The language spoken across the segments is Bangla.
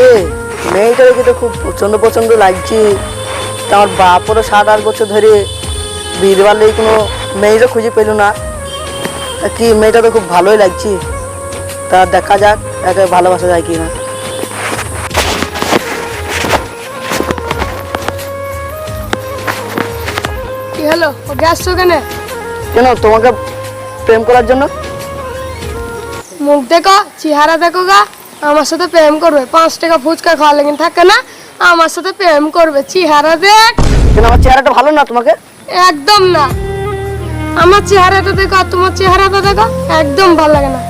এ মেয়েটা দেখে তো খুব প্রচণ্ড প্রচণ্ড লাগছে। আমার বাপরও সাত আট বছর ধরে বিধবার লেগে কোনো মেয়েটা খুঁজে পেল না। কি মেয়েটা তো খুব ভালোই লাগছে। তা দেখা যাক একে ভালোবাসা যায় কি না কি হলো কেন? কেন তোমাকে প্রেম করার জন্য? মুখ দেখো চেহারা দেখো গা। আমার সাথে প্রেম করবে। পাঁচ টাকা ফুচকা খাওয়া লেগে থাকে না আমার সাথে প্রেম করবে। চেহারা দেখ। কেন আমার চেহারাটা ভালো না তোমাকে? একদম না। আমার চেহারাটা দেখো আর তোমার চেহারাটা দেখো একদম ভালো লাগে না।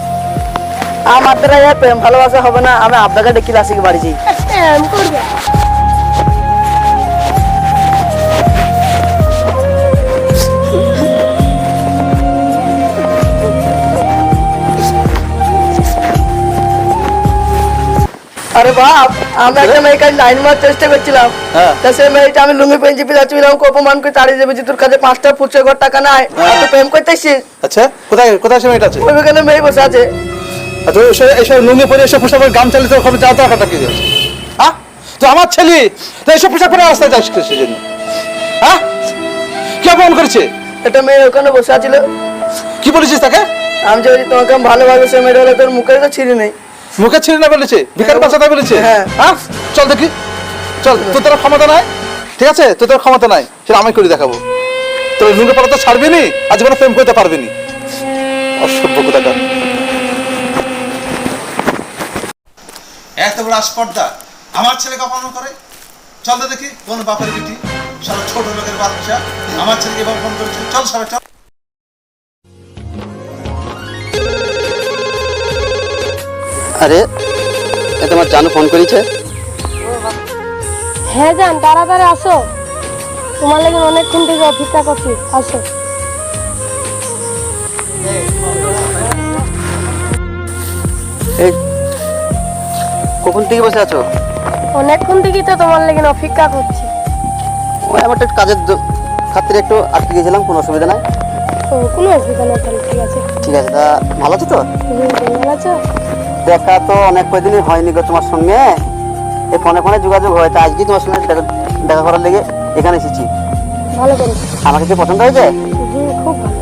আমার দ্বারা আর প্রেম ভালোবাসা হবে না আমি আপনাকে ডেকে আসি বাড়ি যাই। প্রেম করবে। আরে বাপ আমি একটা মেয়েকে লাইন মারার চেষ্টা করছিলাম হ্যাঁ। তা সেই মেয়েটা আমি লুঙ্গি পেঞ্চি পিলাচ্ছিলাম আমাকে অপমান করে তাড়িয়ে দেবে যে তোর কাছে পাঁচটা ফুচকা ঘর টাকা নাই। আর তো প্রেম করতে এসছিস আচ্ছা কোথায় কোথায় সে মেয়েটা আছে? ওই ওখানে মেয়ে বসে আছে। তুই এসে এসে লুঙ্গি পরে এসে পোশাক পরে গাম চালিয়ে তোর খবর যাওয়া কি আছে হ্যাঁ? তো আমার ছেলে? তো এসব পোশাক পরে রাস্তায় যাস কিসের জন্য? হ্যাঁ? কে অপমান করেছে? একটা মেয়ে ওখানে বসে আছিল। কি বলেছিস তাকে? আমি যে বলছি, তোমাকে ভালোবাসি সে মেয়েটা হলে তোর মুখে তো ছিঁড়ি নেই। মুখে ছিঁড়ে না বলেছে ভিকার বাচ্চা তাই বলেছে? হ্যাঁ। চল দেখি। চল তোর তোর ক্ষমতা নাই? ঠিক আছে? তোর তোর ক্ষমতা নাই? সেটা আমি করে দেখাবো। তোর লুঙ্গি পরা তো ছাড়বি নি? আজ জীবনে প্রেম করতে পারবি নি? অসভ্য কোথাকার এত বড় স্পর্ধা আমার ছেলেকে অপমান করে? চল তো দেখি কোন বাপের বিটি? সারা ছোট লোকের বাচ্চা। আমার ছেলেকে এভাবে ফোন করেছে। চল সারা চল। আরে এ তোমার জানু ফোন করেছে? হ্যাঁ যান তাড়াতাড়ি আসো। তোমার লাগে অনেকক্ষণ থেকে অপেক্ষা করছি আসো। এই কখন থেকে বসে আছো? অনেকক্ষণ থেকেই তো তোমার লাগে অপেক্ষা করছি। ওই আমার একটু কাজের খাতিরে একটু আটকে গেছিলাম কোনো অসুবিধা নাই। কোনো অসুবিধা নেই ঠিক আছে। ঠিক আছে তা ভালো আছো তো? ভালো আছো। দেখা তো অনেক কয়দিনই হয়নি গো তোমার সঙ্গে। এই ফোনে ফোনে যোগাযোগ হয় তা আজকেই তোমার সঙ্গে দেখা করার লেগে এখানে এসেছি। ভালো আমাকে কি পছন্দ হয়েছে? হুম, খুব ভালো।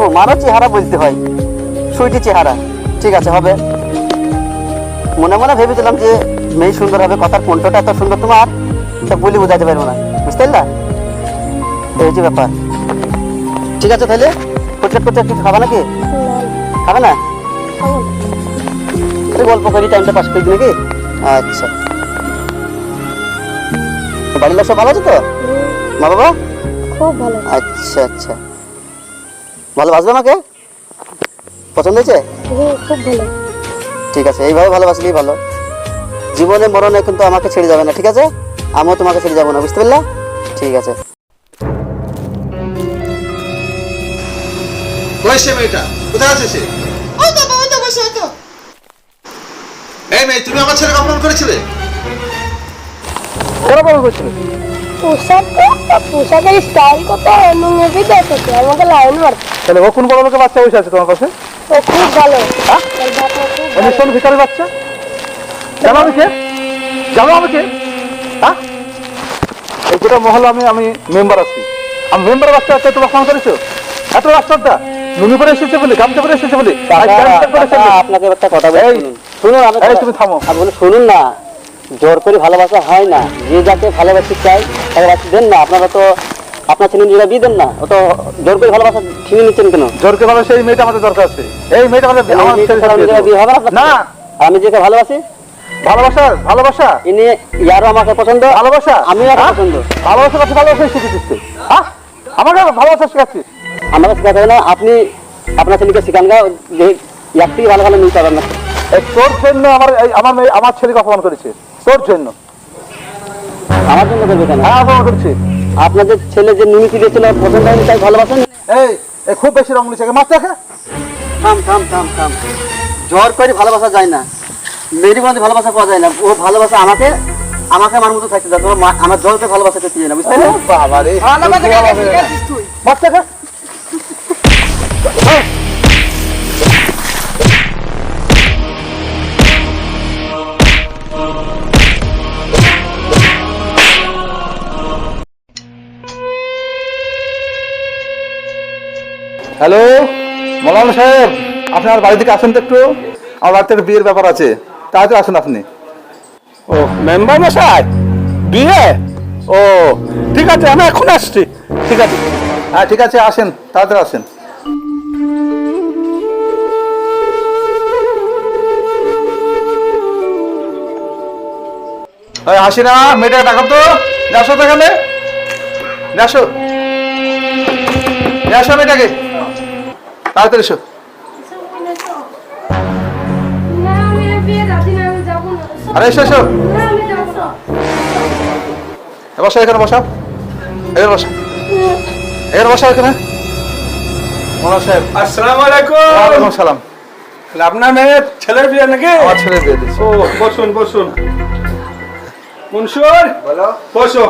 ও মারও চেহারা বলতে হয়। সুইটি চেহারা। ঠিক আছে হবে। মনে মনে ভেবেছিলাম যে মেয়ে সুন্দর হবে কথার কণ্ঠটা এত সুন্দর তোমার তা বলি বোঝাতে পারব না। বুঝতে পারলা? এই হচ্ছে ব্যাপার। ঠিক আছে তাহলে? কোচেট কোচেট কিছু খাবা নাকি? খাবে না। একটু গল্প করি টাইমটা পাস করে দিই নাকি? আচ্ছা। বাড়ির লোক সব ভালো আছে তো? মা বাবা? খুব ভালো। আচ্ছা আচ্ছা। ভালোবাসবে আমাকে? পছন্দ হয়েছে? খুব ভালো। ঠিক আছে এইভাবে ভালোবাসলেই ভালো। জীবনে মরণে কিন্তু আমাকে ছেড়ে যাবে না ঠিক আছে? আমিও তোমাকে ছেড়ে যাব না বুঝতে পারলা? ঠিক আছে। কই সে মেয়েটা কোথায় আছে সে? ওই তো ওই তো বসে তো এই মেয়ে তুমি আমার ছেলেকে অপমান করেছিলে? কেন অপমান করছিল পোশাক পোশাকের স্টাইল কত নুঙ্গে বি দেখেছে আমাকে লাইন মারছে। তাহলে ও কোন বড় লোকের বাচ্চা বসে আছে তোমার কাছে? ও খুব ভালো। হ্যাঁ? ভিকারি বাচ্চা? জানো আমি জানো আমি হ্যাঁ? এই গোটা মহলে আমি আমি মেম্বার আছি। আমি মেম্বার বাচ্চা তোমার ফোন করেছ? এত রাস্তাটা নুনি করে এসেছে বলে গামছা করে এসেছে বলে। করে। আপনাকে একটা কথা বলি এই, শুনুন। আমি তুমি থামো। আমি বলি শুনুন না জোর করে ভালোবাসা হয় না। যে যাকে ভালোবাসতে চাই তাকে দেন না। আপনারা তো আপনার ছেলে নিজেরা বিয়ে দেন না। ও তো জোর করে ভালোবাসা ছিনিয়ে নিচ্ছেন কেন? জোরকে ভালো সেই মেয়েটা আমাদের দরকার আছে। এই মেয়েটা আমাদের বিয়ে হবে না? না। আমি যাকে ভালোবাসি? ভালোবাসা ভালোবাসা। ইনি ইয়ারও আমাকে পছন্দ ভালোবাসা। আমিও? পছন্দ। ভালোবাসা কাছে ভালোবাসা তুই। হ্যাঁ আমাকে ভালোবাসা শেখাচ্ছিস। আমাকে শেখাতে হবে না আপনি আপনার ছেলেকে শিখান গা যে ইয়ার থেকে ভালো ভালো নিতে পারবেন না। তোর জন্য আমার আমার মেয়ে আমার ছেলেকে অপমান করেছে। তোর জন্য। আমার জন্য করবে কেন? হ্যাঁ অপমান করেছে। আপনাদের ছেলে যে নুনিটি দিয়েছিল পছন্দ হয়নি তাই ভালোবাসেন? এই খুব বেশি রং নিচ্ছে মাছ দেখে থাম থাম থাম থাম। জোর করে ভালোবাসা যায় না। মেয়ের মধ্যে ভালোবাসা পাওয়া যায় না। ও ভালোবাসা আমাকে আমাকে আমার মতো থাকতে দেয়। আমার জোর করে ভালোবাসা করতে যায় না বুঝতে পারলে বাবা রে মাছ দেখে হ্যালো, মৌলানা সাহেব আপনার বাড়ি থেকে আসুন তো একটু? আমার বাড়িতে একটা বিয়ের ব্যাপার আছে। তাড়াতাড়ি আসুন আপনি। ও, মেম্বার মশাই? বিয়ে? ও, ঠিক আছে, আমি এখন আসছি। ঠিক আছে। হ্যাঁ ঠিক আছে, আসেন, তাড়াতাড়ি আসেন। হাসি না মেয়েটা ডাকো তো। তো এখানে। আসো। নিয়ে মেয়েটাকে। তাড়াতাড়ি এসো। আর বিয়ে এসো। এসো বসো এখানে বসো। এখানে বসো। এখানে বসো এখানে। সাহেব। আসসালামু আলাইকুম। ওয়ালাইকুম সালাম আপনার মেয়ের ছেলের বিয়ে নাকি? আমার ছেলে দিয়ে দিচ্ছি ও বসুন বসুন। মনসুর? বলো। বসো।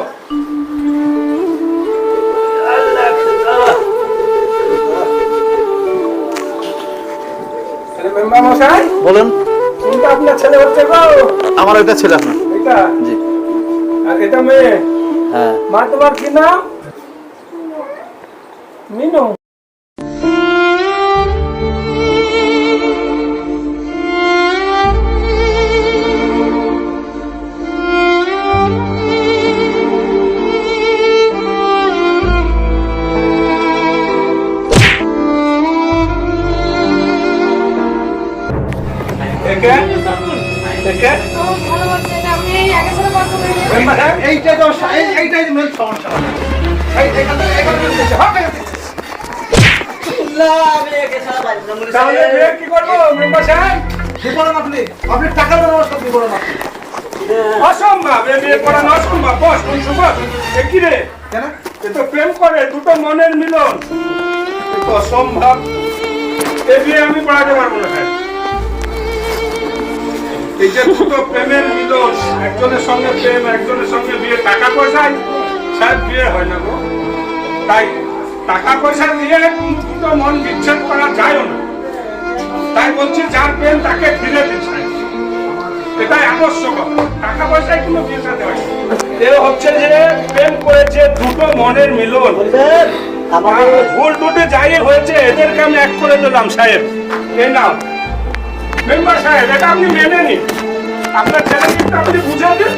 মশাই? বলেন। কোনটা আপনার ছেলে হচ্ছে গো। আমার একটা ছেলে আপনার। এটা? জি। আর এটা মেয়ে? হ্যাঁ। মা তোমার কি নাম? মিনু। এইটাই তো এই- এইটাই মেন সমস্যা। এই এখান থেকে এখান থেকে এসে, হট, এখান থেকে। তাহলে কি করব মেম্বার সাহেব? কি করেন আপনি আপনি টাকার ব্যবস্থা কি করেন আপনি অসম্ভব এ বিয়ে করানো অসম্ভব। বস বস বস এ কি রে? কেন? এ তো প্রেম করে দুটো মনের মিলন। অসম্ভব। এ বিয়ে আমি পড়াতে পারব প্রেমের মিলন একজনের সঙ্গে প্রেম একজনের সঙ্গে বিয়ে। টাকা পয়সায় স্যার বিয়ে হয় না গো। তাই টাকা পয়সা দিয়ে দুটো মন বিচ্ছেদ করা যায় না। তাই বলছি যার প্রেম তাকে ফিরে দিচ্ছে। এটাই আবশ্যক টাকা পয়সায় কোনো বিয়ে সাথে হয় এ হচ্ছে যে প্রেম করেছে দুটো মনের মিলন। ভুল দুটো যাই হয়েছে এদেরকে আমি এক করে দিলাম সাহেব। এ নাও। মেম্বার সাহেব এটা আপনি মেনে নিন। আপনার ছেলেকে একটু আপনি বুঝে দিন।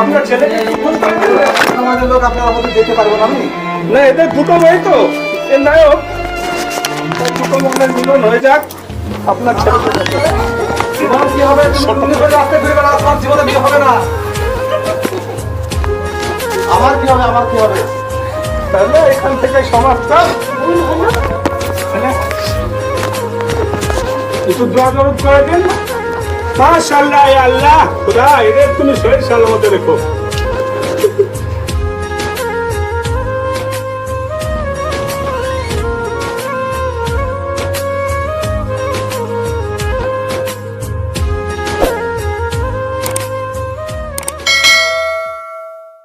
আপনার ছেলেকে একটু বুঝতে দিন। আমাদের লোক আপনার মধ্যে দেখতে পারবেন আমি। না এদের দুটো মেয়ে তো। এর নায়ক দুটো মনের মিলন হয়ে যাক। আপনার ছেলেকে জীবন কি হবে? তুমি করে বেড়াও তোমার জীবনে বিয়ে হবে না। আমার কি হবে আমার কি হবে? তাহলে এখান থেকে সমাজটা একটু দোয়া দরদ করে দিন। মাশাআল্লাহ আল্লাহ। খোদা এদের তুমি শরীর সালামতে রেখো।